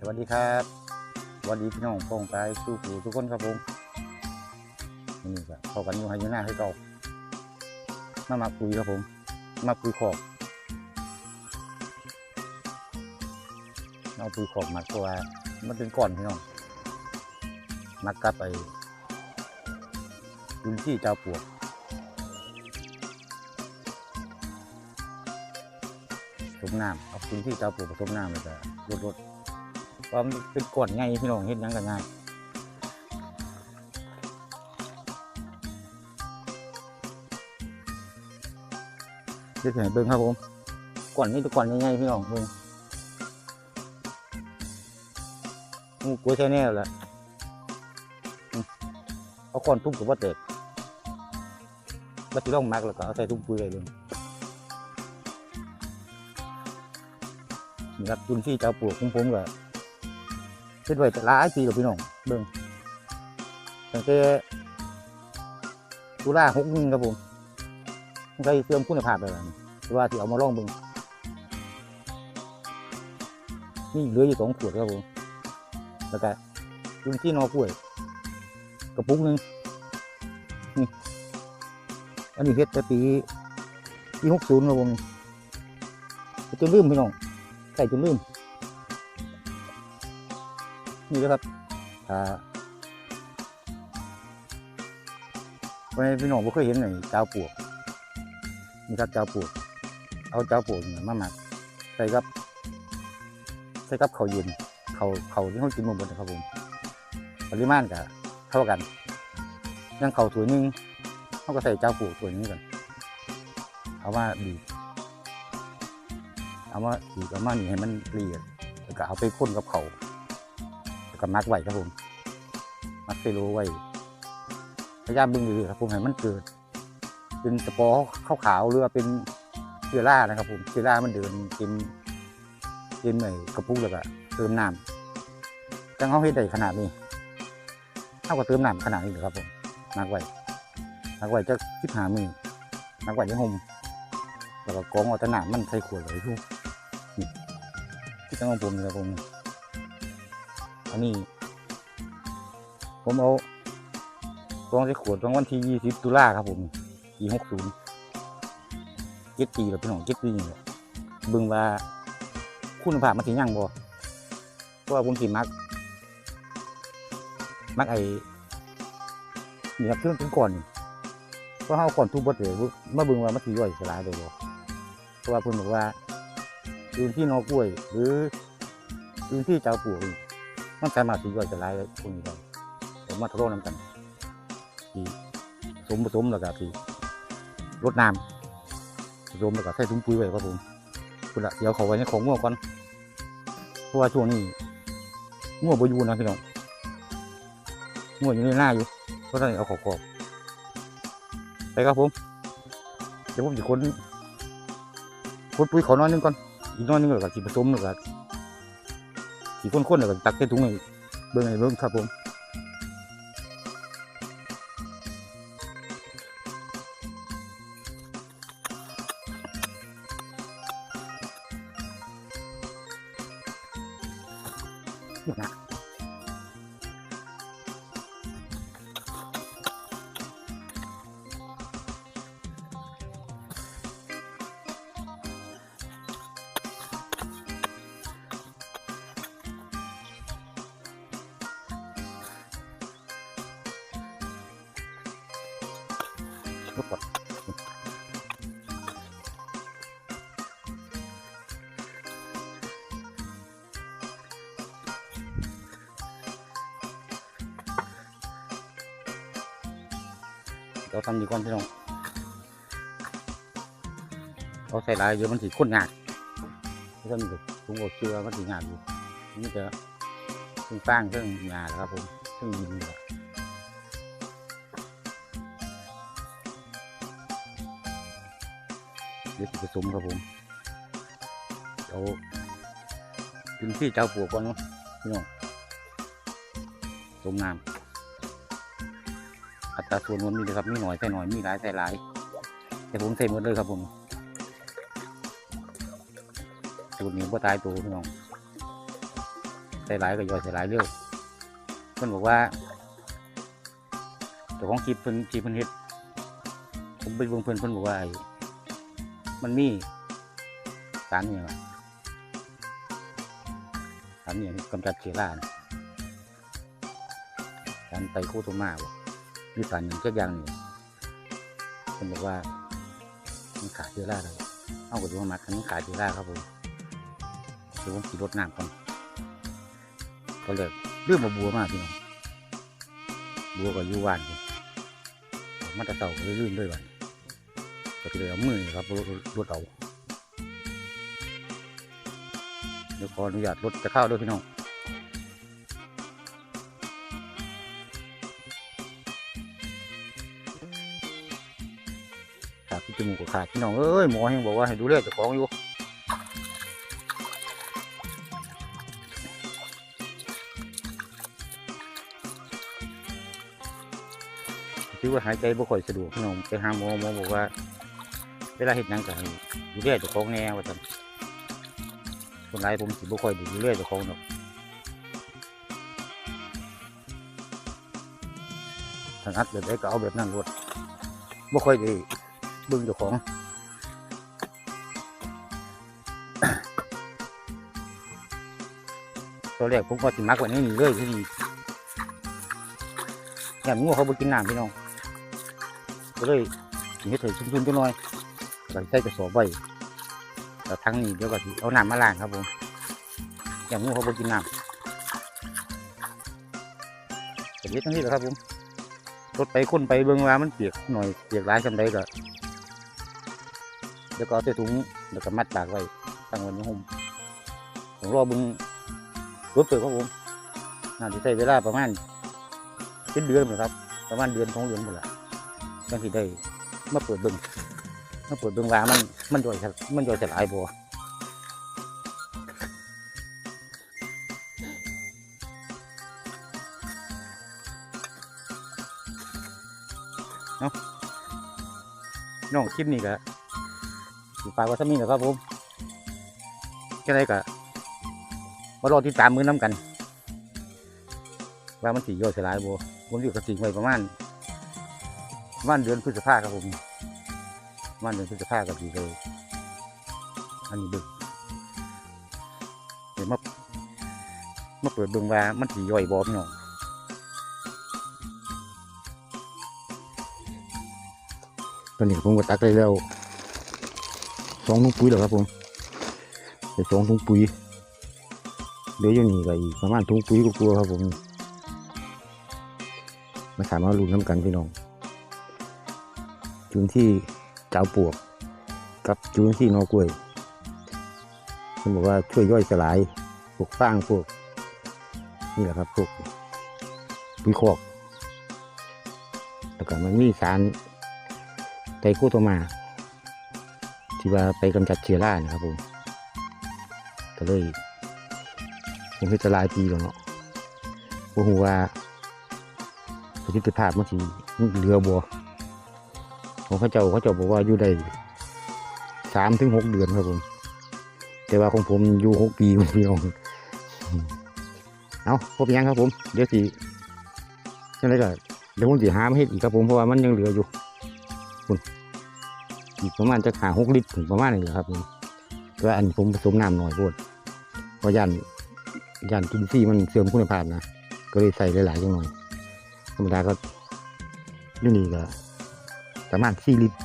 สวัสดีครับสวัสดีพี่น้องพ้องกายสู้ผู้ทุกคนครับผมนี่ก็เข้ากันอยู่ให้อยู่หน้าให้เก่ามามาคุยครับผม มาคุยขอบมาคุยขอบมักเพราะว่ามันเป็นก้อนพี่น้องมักกับไปพื้นที่เจ้าปวกผสมน้ำเอาพื้นที่เจ้าปลวกผสมน้ำเลยก็ลดลด เพราะมันเป็นก้อนไงพี่น้องเห็นยังกันง่ายเดี๋ยวให้เบิ่งครับผมก้อนนี้ตัวก้อนใหญ่ๆพี่น้องเบิ่งงูกล้วยแค่นี้แหละอืมเอาก้อนทุบกับว่าเตกบัดที่ร่องมักแล้วก็เอาใส่ถุงปุ๋ยเลยนี่ครับจุนที่จ้าปลวกของผมก็ คิดไว้แต่หลายปีแล้วพี่น้องเบิ่งตั้งแต่ตุลาหกหนึ่งครับผมมันก็เสื่อมคุณภาพไปแล้วนี่แต่ว่าที่เอามาลองเบิ่งนี่เหลืออยู่สองขวดครับผมแล้วก็ยุงที่นอกล้วยกระปุกหนึ่งนี่อันนี้เฮ็ดแต่ปีปีหกศูนย์ครับผมจนลืมพี่น้องใส่จนลืม นี่นะครับอ่าวันนี้พี่น้องบ่เคยเห็นไหนเจ้าปลวกนี่ครับเจ้าปลวกเอาเจ้าปลวกเนี่ยมาหมักใส่กับใส่กับข้าวเย็นข้าวข้าวที่เขากินหมดนะครับผมปริมาณก็เท่ากันอยังข้าวถ้วยหนึงเขาก็ใส่เจ้าปลวกถ้วยหนึงกันเอามาบีบเอามาบีบเอามานี่ให้มันละเอียดแล้วก็เอาไปข้นกับเขา วแล้วก็มักไว้ครับผมมักเซโลไว้พยายามบึงเลยครับผมให้มันเกิด เป็นสปอร์ขาวๆหรือว่าเป็นเชื้อรานะครับผมเชื้อรามันเดินเต็มเต็มไอ้กระปุกแล้วก็เติมน้ำจังเขาเฮ็ดได้ขนาดนี้เท่ากับเติมน้ำขนาดนี้เลยครับผมมักไว้มักไว้จะสิบหามือมักไว้ในห่มแล้วก็กองเอาแต่น้ำมันใส่ขวดเลยทุกนี่ที่จังของผมนี่ครับผม อันนี้ ผมเอาตองใส่ขวดตองวันที่ยี่สิบตุลาครับผมปีหกศูนย์เจ็ดปีแล้วพี่น้องเจ็ดปีนี่แหละเบิ่งว่าคุณภาพมันสิยังบ่เพราะว่าผมสิมัก มักไอ้นี่ครับที่มันเป็นก่อนนี่เพราะเฮาก่อนทุบบ่เลยมาเบิ่งว่ามันสิย่อยสลายได้บ่เพราะว่าเพิ่นบอกว่าพื้นที่นอกล้วย หรือพื้นที่เจ้าปลูก มันสามารถที่ย่อยสลายพวกนี้ได้ผมมาทดลองน้ำกันที่สมผสมแล้วก็ที่รดน้ำผสมแล้วก็ใส่ถุงปุ๋ยไว้ครับผมคุณละเดี๋ยวเขาไว้ในของงัวก่อนเพราะว่าช่วงนี้งัวบอยู่นะพี่น้องงัวอยู่ในหน้าอยู่เพราะฉะนั้นเอาขอกรอบไปครับผมเดี๋ยวผมจะคนคนปุ๋ยเขาน้อยนึงก่อนอีกน้อยนึงแล้วก็ที่ผสมแล้วก็ สีข้นๆแล้วก็ตักใส่ถุงให้เบิ่งให้เบิ่งครับผมนี่นะ รถก่อนเราทำดีก่อนพี่น้องเราใส่ลายเดี๋ยวมันสีข้นงาดไม่ต้องมีแบบถุงอบเชื่อมันสีงาดอยู่นี่จะเครื่องฟางเครื่องงาแล้วครับผมเครื่องยินครับ เดี๋ยวผสมครับผมเดี๋ยวกินที่เจ้าปวกก่อนเนาะพี่น้องผสมน้ำอัตราส่วนมันมีเลยครับมีหน่อยใส่หน่อยมีหลายใส่หลายแต่ผมใส่หมดเลยครับผมสูตรนี้ก็ตายตัวพี่น้องใส่หลายก็ย่อยใส่หลายเร็วเพิ่นบอกว่าเจ้าของคลิปเพิ่นที่เพิ่นเฮ็ดผมไปเบิ่งเพิ่นเพิ่นบอกว่า มันมีสารเนี่ยสารเนี่ยกำจัดเชื้อราสารไตโคโตมาบ่มีสารอย่งเช่นอย่างนี้เพิ่นบอกว่ามันขาดเชื้อราแล้วเอาก็ดูมามักอันนี้ขาดเชื้อราครับผมเดี๋ยวผมขี่รถน้ำก่อนก็เลยเรื่องมาบัวมากพี่น้องบัวก็อยู่ว่านผมออกมาตะเต่าเลยลื่นด้วยวัน ก็เลยเอามือครับรถรถเอาเดี๋ยวขออนุญาตรถจะเข้าด้วยพี่น้องขาดที่จมูกก็ขาดพี่น้องเอ้ยหมอยังบอกว่าให้ดูแลเจ้าของอยู่ถือว่าหายใจบ่ค่อยสะดวกพี่น้องไปหาหมอหมอบอกว่า เวลาเห็ดหยังก็ให้ดูแลเจ้าของแน่ว่าซั่นคนร้ายผมสิบ่ค่อยดูแลเจ้าของดอกถนัดแบบใดก็เอาแบบนั้นรวดบ่ค่อยได้เบิ่งเจ้าของตอนแรกผมก็สิมักไว้ในนี่เลยที่นี่อย่งงูเขาบ่กินน้ำพี่น้องก็เลยเฮ็ดให้ชุ่มๆจังหน่อย ก็ใส่กระสอบไว้แล้วทั้งนี้เดี๋ยวก็สิเอาน้ำมาล้างครับผมอย่างงูเขาบ่กินน้ำก็เฮ็ดทั้งนี้แหละครับผมรถไปค้นไปเบิ่งว่ามันเปียกหน่อยเปียกหลายจังได้ก็เดี๋ยวก็เอาใส่ถุงแล้วก็มัดตากไว้ตั้งไว้ในห่มผมรอเบิ่งรถเปิดครับผมน่าจะใช้เวลาประมาณเป็นเดือนเลยครับ ประมาณเดือนสองเดือนหมดละจังสิได้มาเปิดเบิ่ง มาเปิดเบิ่งว่ามันมันย่อยสลมันย่อยสลายบ่เนาะน้องคลิปนี้ก็ฝากไว้เท่านี้แหละครับผมแค่ไหนก็มารอติดตามมือน้ำกัน ว่ามันสิย่อยสลายบ่ผมอยู่กับสิ่งไว้ประมาณประมันเดือนพฤษภาครับผม มันเดือนพฤษภากับดีเลย อันนี้เบึกเดี๋ยวมามาเปิดเบิ่งว่ามันสีย่อยบอพี่น้องตอนนี้ผมก็ตักได้แล้วสองถุงปุ๋ยแล้วครับผมได้สองถุงปุ๋ยเดี๋ยวอยู่นี่ก็อีกประมาณถุงปุ๋ยก็กลัวครับผมมาสามารถลุ้นน้ำกันพี่น้องจุนที่ จ้าปวก กับจุนที่นอกล้วยเขาบอกว่าช่วยย่อยสลายพวกฟางพวก นี่แหละครับพวกปุ๋ยคอกแล้วก็มันมีสารไตรโคโตมา ที่ว่าไปกำจัดเชื้อรานะครับผมก็เลยผมเฮ็ดจะลายปีแล้วเนาะบ่ฮู้ว่าประสิทธิภาพมันสิเหลือบ่ ของเขาเจ้าเขาเจ้าบอกว่าอยู่ได้สามถึงหกเดือนครับผม แต่ว่าของผมอยู่หกปีพี่น้องเอาพบยังครับผม เดี๋ยวสิยังไงก็เดี๋ยวผมสิหามาให้อีกครับผมเพราะว่ามันยังเหลืออยู่คุณอีกประมาณจะหาหกลิตรถึงประมาณนี้แหละครับผมแต่ว่าอันผมผสมน้ำหน่อยโพดเพราะยันยันกินซี่มันเสื่อมคุณภาพนะก็เลยใส่หลายๆจังหน่อย ธรรมดาก็อยู่นี่ก็ ประมาณสี่ลิตร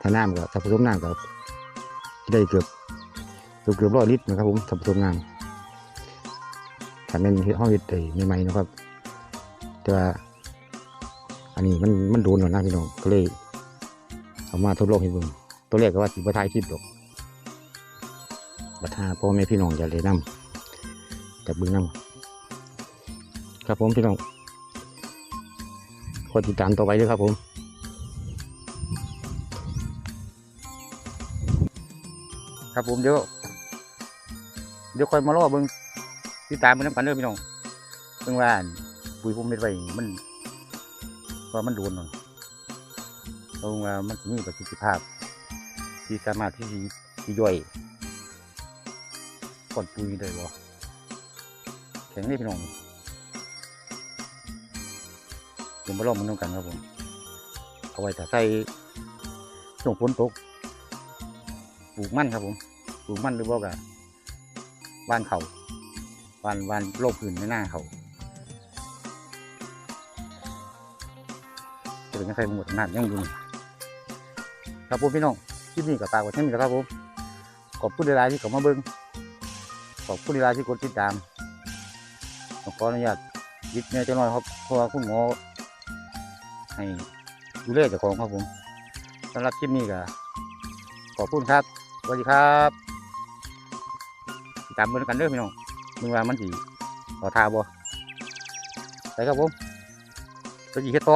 ถ้าน้ำก็ถ้าผสมน้ำก็ได้เกือบเกือบเกือบร้อยลิตรนะครับผมถ้าผสมน้ำถ้าเป็นห้องเห็ดเตยใหม่ๆนะครับ แต่ว่าอันนี้มันมันโดนหน่อนะพี่น้องก็เลยเอามาทดลองให้เบิ่งตัวแรกก็ว่าสิบทายคลิปดอกบัตาพ่อแม่พี่น้องจะเลยนำจากเบิ่งนำครับผมพี่น้องกดติดตามต่อไปด้วยครับผม ครับผมเดี๋ยวเดี๋ยวคอยมารอเบิ่งติดตามเบิ่งน้ำกันเด้อพี่น้องเบิ่งว่านปุ๋ยผมเม็ดไว้มันว่ามันโดนหน่อยเพราะว่ามันมีประสิทธิภาพ ที่สามารถที่ที่ย่อยก่อนปุ๋ยได้บ่แข็งนี่พี่น้องเดี๋ยวมาลองมันดูกันครับผมเอาไว้ถ้าใส่ช่วงฝนตก ปลูกมันครับผม ปลูกมันหรือว่ากับบ้านเขาบ้านบ้านโลกอื่นในหน้าเขาจะเป็นยังไงหมดน้ำยังอยู่นี่ครับผมพี่น้องคลิปนี้กับตากไว้เท่านี้ครับผมขอบคุณหลายที่เขามาเบิ่งขอบคุณเวลายที่กดติดตามผมขออนุญาตยึดเนี่ยจะน้อยครับเพราะว่าคุณหมอให้ดูแลเจ้าของครับผมสำหรับคลิปนี้ก็ขอบคุณครับ สวัสดีครับตามมือกันเด้อพี่น้องมึงว่ามันสีขอทาบ่ไปครับผมไปจีเฮ็ดต่อ